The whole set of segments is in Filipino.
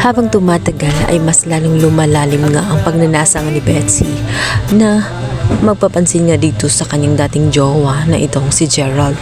Habang tumatagal ay mas lalong lumalalim nga ang pagnanasa nga ni Betsy na magpapansin nga dito sa kanyang dating jowa na itong si Gerald.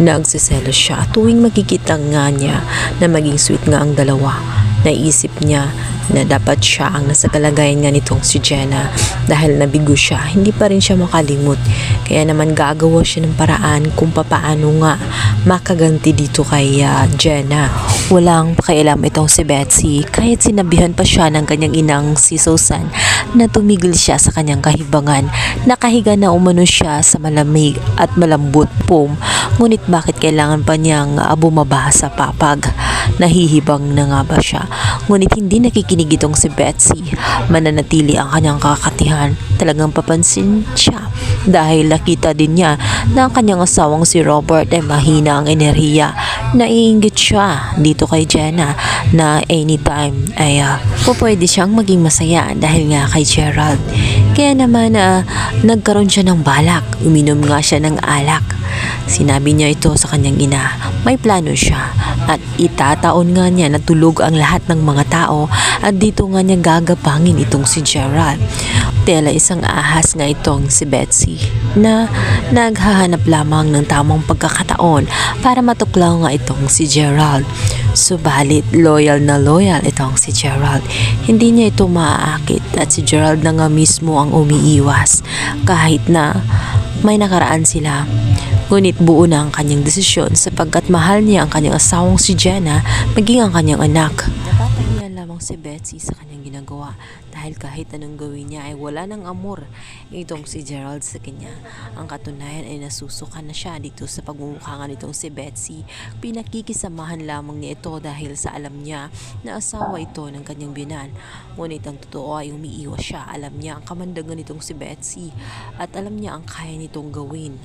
Nagsiselo siya tuwing makikita nga niya na maging sweet nga ang dalawa. Naisip niya na dapat siya ang nasa kalagayan nga nitong si Jenna dahil nabigo siya, hindi pa rin siya makalimot. Kaya naman gagawa siya ng paraan kung papaano nga makaganti dito kay ah, Jenna. Walang pakialam itong si Betsy kahit sinabihan pa siya ng kanyang inang si Susan na tumigil siya sa kanyang kahibangan. Nakahiga na umano siya sa malamig at malambot pom. Ngunit bakit kailangan pa niyang ah, bumaba sa papag? Nahihibang na nga ba siya? Ngunit hindi nakikinig itong si Betsy. Mananatili ang kanyang kakatihan. Talagang papansin siya dahil nakita din niya na ang kanyang asawang si Robert ay mahina ang enerhiya. Naiingit siya dito kay Jenna na anytime ay uh, pwede siyang maging masaya dahil nga kay Gerald. Kaya naman ah, nagkaroon siya ng balak. Uminom nga siya ng alak. Sinabi niya ito sa kanyang ina. May plano siya at itataon nga niya na tulog ang lahat ng mga tao at dito nga niya gagapangin itong si Gerald. Tela isang ahas nga itong si Betsy na naghahanap lamang ng tamang pagkakataon para matuklaw nga itong si Gerald. Subalit loyal na loyal itong si Gerald. Hindi niya ito maaakit at si Gerald na nga mismo ang umiiwas kahit na may nakaraan sila. Ngunit buo na ang kanyang desisyon sapagkat mahal niya ang kanyang asawang si Jenna maging ang kanyang anak. Napapahiya lamang si Betsy sa kanyang ginagawa dahil kahit anong gawin niya ay wala ng amor itong si Gerald sa kanya. Ang katunayan ay nasusuka na siya dito sa pagmumukha nitong si Betsy. Pinakikisamahan lamang niya ito dahil sa alam niya na asawa ito ng kanyang binan. Ngunit ang totoo ay umiiwas siya. Alam niya ang kamandagan nitong si Betsy at alam niya ang kaya nitong gawin